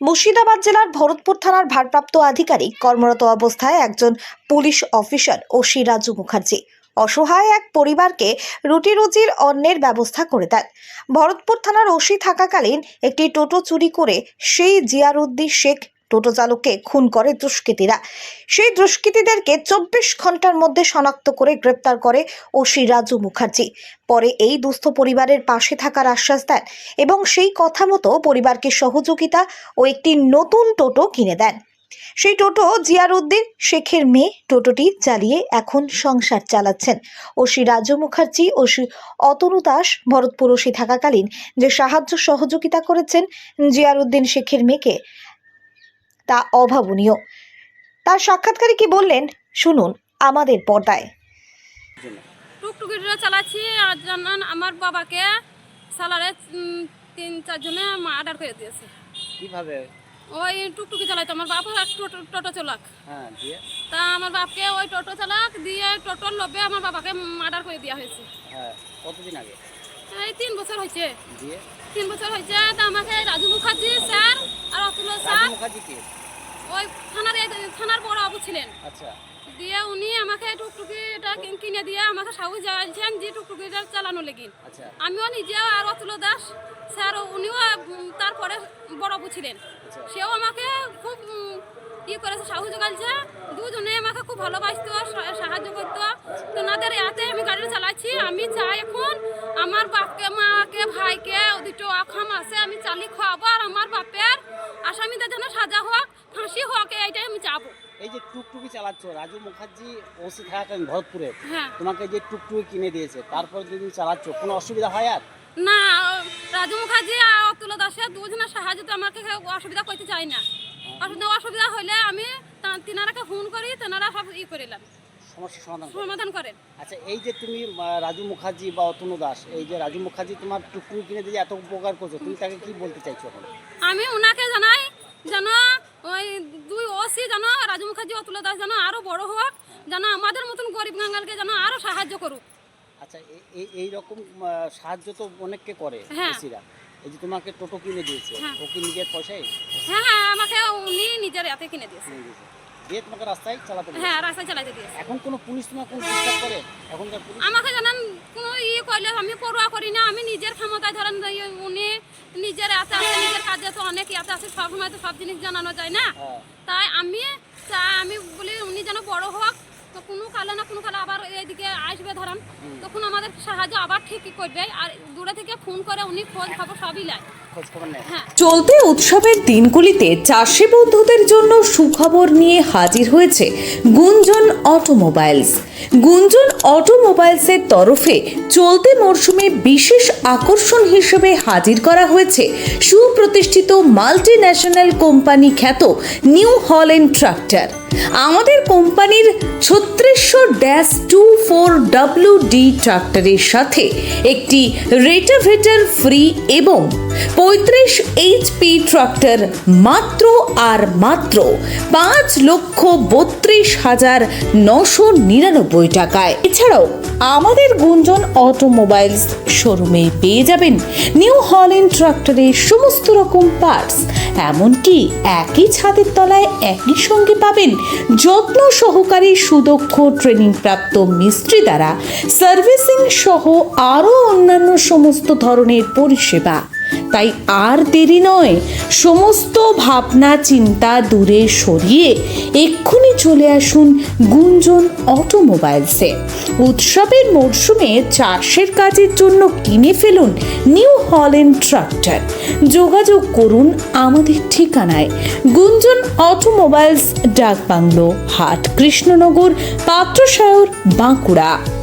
মুর্শিদাবাদ জেলার ভরতপুর থানার ভারপ্রাপ্ত আধিকারিক কর্মরত অবস্থায় একজন police officer OC Raju Mukherjee অসহায় এক পরিবারকে রুটি রুজির অন্যের ব্যবস্থা করে দেন। ভরতপুর থানার ওসি থাকাকালীন একটি টোটো চুরি করে সেই জিয়ারুদ্দিন শেখ টোটো চালককে খুন করে দুষ্কৃতীরা। সেই দুষ্কৃতীদেরকে চব্বিশ ঘণ্টার মধ্যে শনাক্ত করে গ্রেপ্তার করে ওসি রাজু মুখার্জি। পরে এই দুস্থ পরিবারের পাশে থাকার আশ্বাস দেন এবং সেই কথা মতো পরিবারকে সহযোগিতা ও একটি নতুন টোটো কিনে দেন। সেই টোটো জিয়ারউদ্দিন শেখের মেয়ে টোটোটি চালিয়ে এখন সংসার চালাচ্ছেন। ওসি রাজু মুখার্জি ও শ্রী অতনু দাস ভরতপুর থাকাকালীন যে সাহায্য সহযোগিতা করেছেন জিয়ারউদ্দিন শেখের মেয়েকে তা অভাবনীয়। তার সাক্ষাৎকারে কি বললেন? শুনুন আমাদের পর্দায়। টুকটুকিটা চালাচ্ছি আর জানান আমার বাবাকে সালারে তিন চারজনে মার্ডার করে দিয়েছে। কীভাবে? ওই টুকটুকি চালাইতো আমার বাপ এক টোটো টোটো চালাক। হ্যাঁ দিয়ে? তা আমার বাপকে ওই টোটো চালাক দিয়ে টোটোর লোভে আমার বাবাকে মার্ডার করে দেওয়া হয়েছে। হ্যাঁ কতদিন আগে? এই তিন বছর হয়েছে তিন বছর হয়েছে তা আমাকে রাজু মুখার্জি স্যার আর অতুল স্যার ওই থানার থানার বড় ছিলেন। আচ্ছা। দিয়ে উনি আমাকে টুকটুকিটা কিন- দিয়ে আমাকে সাহস যে টুকটুকিটা চালানো লেগিন। আচ্ছা। আমিও নিজেও আর অতুল দাস স্যার উনিও তারপরে বড় বুঝছিলেন আচ্ছা। সেও আমাকে খুব ই করেছে সাহস জোগালছে দুজনে আমাকে খুব ভালোবাসতো সাহায্য করতো। তোনাদের এতে আমি গাড়ি চালাচ্ছি আমি চাই এখন আমার বাপকে মাকে ভাইকে দুটো আখাম আছে আমি চালি খাওয়াবো আর আমার বাপের আসামিদের যেন সাজা হোক ফাঁসি হোক এইটাই আমি চাবো। এই যে টুকটুকি চালাচ্ছ রাজু মুখার্জি ওসি থাকাকালীন ভরতপুরে হ্যাঁ। তোমাকে যে টুকটুকি কিনে দিয়েছে তারপর যদি চালাচ্ছ কোনো অসুবিধা হয় আর? না রাজু মুখার্জি আর অতুল দাসের দুজনের সাহায্য তো আমাকে অসুবিধা করতে চাই না। অসুবিধা অসুবিধা হলে আমি তিনারাকে ফোন করি তেনারা সব ই করিলাম সমস্যার সমাধান সমাধান করেন। আচ্ছা এই যে তুমি রাজু মুখার্জি বা অতনু দাস এই যে রাজু মুখার্জি তোমার টুকটুকি কিনে দিয়ে এত উপকার করছ তুমি তাকে কি বলতে চাইছো এখন? আমি ওনাকে জানাই যেন ওই দুই ওসি যেন রাজু মুখার্জি অতুল দাস যেন আরও বড় হোক যেন আমাদের মতন গরিব গাঙ্গালকে যেন আরও সাহায্য করুক। আচ্ছা এই- এই রকম সাহায্য তো অনেককে করে হ্যাঁ। ওসিরা। এই যে তোমাকে টোটো কিনে দিয়েছে হ্যাঁ। ও কি নিজের পয়সায়? হ্যাঁ হ্যাঁ আমাকে উনি নিজের হাতে কিনে দিয়েছে। দিয়ে তোমাকে রাস্তায় চালাতে হ্যাঁ রাস্তায় চালাতে দিয়েছে। এখন কোনো পুলিশ তোমার কোনো ডিস্টার্ব করে? এখনকার পুলিশ আমাকে জানান কোনো ইয়ে করলে আমি পড়ুয়া করি না আমি নিজের ক্ষমতায় ধরেন ইয়ে উনি নিজের হাতে আছে নিজের কাজে তো অনেক ইয়াতে আছে সব সময় তো সব জিনিস জানানো যায় না। হ্যাঁ। তাই আমি আমি বলি উনি যেন বড় হোক তো কোনো কালে না কোনো কালে আবার এইদিকে আসবে ধরেন। তখন আমাদের সাহায্য আবার ঠিকই করবে আর দূরে থেকে ফোন করে উনি খোঁজ খবর সবই নেয়। চলতি উৎসবের দিনগুলিতে চাষি বন্ধুদের জন্য সুখবর নিয়ে হাজির হয়েছে গুঞ্জন অটোমোবাইলস। গুঞ্জন অটোমোবাইলসের তরফে চলতি মরশুমে বিশেষ আকর্ষণ হিসেবে হাজির করা হয়েছে সুপ্রতিষ্ঠিত মাল্টি ন্যাশনাল কোম্পানি খ্যাত নিউ হল্যান্ড ট্রাক্টর। আমাদের কোম্পানির ছত্রিশশো dash two four W D ট্রাক্টরের সাথে একটি রেটাভেটার ফ্রি এবং পঁয়ত্রিশ এইচপি ট্রাক্টর মাত্র আর মাত্র পাঁচ লক্ষ বত্রিশ হাজার নশো নিরানব্বই টাকায়। এছাড়াও আমাদের গুঞ্জন অটোমোবাইলস শোরুমে পেয়ে যাবেন। নিউ হল্যান্ড ট্রাক্টরের সমস্ত রকম পার্টস এমনকি একই ছাদের তলায় একই সঙ্গে পাবেন যত্ন সহকারী সুদক্ষ ট্রেনিং প্রাপ্ত মিস্ত্রি দ্বারা সার্ভিসিং সহ আরও অন্যান্য সমস্ত ধরনের পরিষেবা। তাই আর দেরি নয়, সমস্ত ভাবনা চিন্তা দূরে সরিয়ে এক্ষুনি চলে আসুন গুঞ্জন অটোমোবাইলসে। উৎসবের মরশুমে চাষের কাজের জন্য কিনে ফেলুন নিউ হল্যান্ড ট্রাক্টর। যোগাযোগ করুন আমাদের ঠিকানায়। গুঞ্জন অটোমোবাইলস, ডাকবাংলো, হাট কৃষ্ণনগর পাত্রসায়র বাঁকুড়া।